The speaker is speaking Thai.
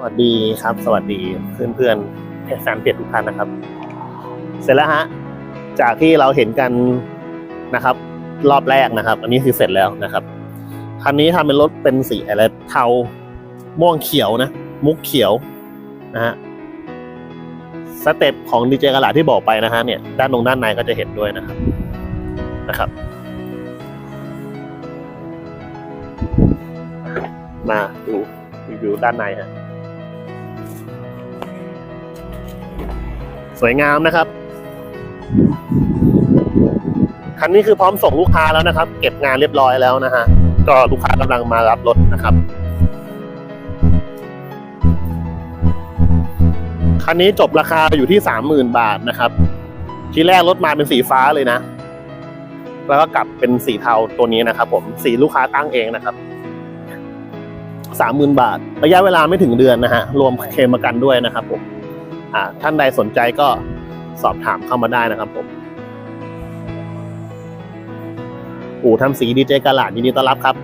สวัสดีครับ สวัสดีเพื่อนเพื่อนแฟนเพจทุกท่านนะครับ เสร็จแล้วฮะจากที่เราเห็นกันนะครับ รอบแรกนะครับ อันนี้คือเสร็จแล้วนะครับคันนี้ทำเป็นรถเป็นสีอะไรเทาม่วงเขียวนะ มุกเขียวนะฮะสเต็ปของดีเจกระลาที่บอกไปนะฮะเนี่ยด้านตรงด้านในก็จะเห็นด้วยนะครับนะครับมาดูรีวิวด้านในฮะ สวยงามนะครับ คันนี้คือพร้อมส่งลูกค้าแล้วนะครับ เก็บงานเรียบร้อยแล้วนะฮะ ก็ลูกค้ากำลังมารับรถนะครับ คันนี้จบราคาอยู่ที่สามหมื่นบาทนะครับ ทีแรกรถมาเป็นสีฟ้าเลยนะ แล้วก็กลับเป็นสีเทาตัวนี้นะครับ ผม สีลูกค้าตั้งเองนะครับสามหมื่นบาท ระยะเวลาไม่ถึงเดือนนะฮะ รวมเคลมประกันด้วยนะครับผม ท่านใดสนใจก็สอบถามเข้ามาได้นะครับผมอู่ทำสีดีเจกาลาดยินดีต้อนรับครับ